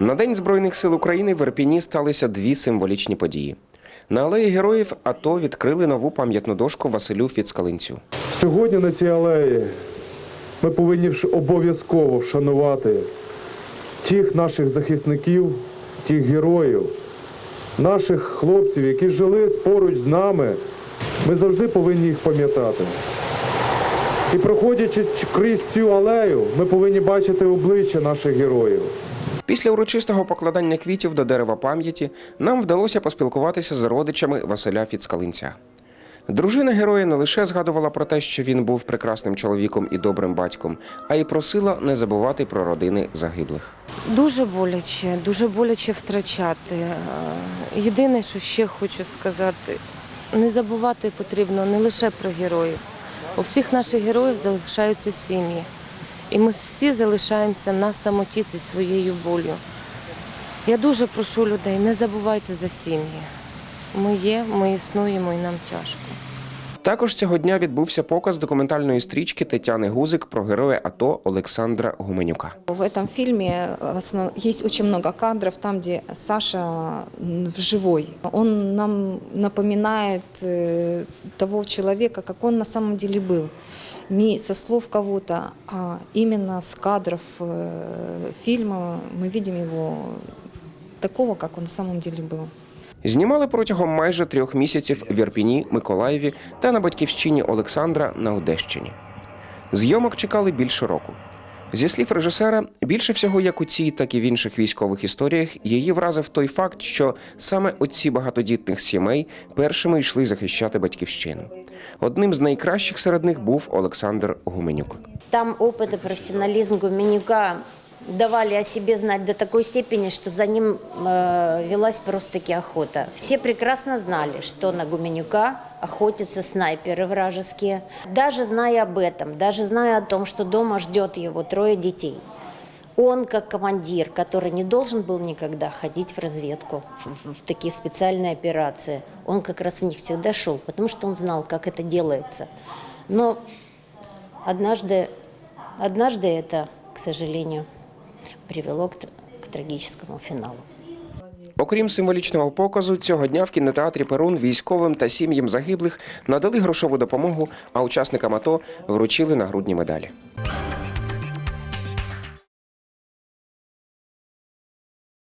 На День Збройних сил України в Ірпіні сталися дві символічні події. На алеї героїв АТО відкрили нову пам'ятну дошку Василю Фіцкалинцю. Сьогодні на цій алеї ми повинні обов'язково вшанувати тих наших захисників, тих героїв, наших хлопців, які жили поруч з нами. Ми завжди повинні їх пам'ятати. І проходячи крізь цю алею, ми повинні бачити обличчя наших героїв. Після урочистого покладання квітів до дерева пам'яті нам вдалося поспілкуватися з родичами Василя Фіцкалинця. Дружина героя не лише згадувала про те, що він був прекрасним чоловіком і добрим батьком, а й просила не забувати про родини загиблих. Дуже боляче, дуже боляче втрачати. Е, Єдине, що ще хочу сказати, не забувати потрібно не лише про героїв. У всіх наших героїв залишаються сім'ї. І ми всі залишаємося на самоті зі своєю болю. Я дуже прошу людей, не забувайте за сім'ї. Ми є, ми існуємо і нам тяжко. Також цього дня відбувся показ документальної стрічки Тетяни Гузик про героя АТО Олександра Гуменюка. В этом фильме в основ- есть очень много кадров, там, где Саша м, в живой. Он нам напоминает э, того человека, как он на самом деле был. Не со слов кого-то, а именно с кадров э, фильма мы видим его такого, как он на самом деле был. Знімали протягом майже трьох місяців в Ірпіні, Миколаєві та на батьківщині Олександра на Одещині. Зйомок чекали більше року. Зі слів режисера, більше всього, як у цій, так і в інших військових історіях, її вразив той факт, що саме отці багатодітних сімей першими йшли захищати батьківщину. Одним з найкращих серед них був Олександр Гуменюк. Там опыт и профессионализм Гуменюка давали о себе знать до такой степени, что за ним э, велась просто-таки охота. Все прекрасно знали, что на Гуменюка охотятся снайперы вражеские. Даже зная об этом, даже зная о том, что дома ждет его трое детей, он, как командир, который не должен был никогда ходить в разведку, в, в такие специальные операции, он как раз в них всегда шел, потому что он знал, как это делается. Но однажды, однажды это, к сожалению, привело к, трагічному финалу. Окрім символічного показу, цього дня в кінотеатрі Перун військовим та сім'ям загиблих надали грошову допомогу, а учасникам АТО вручили нагрудні медалі.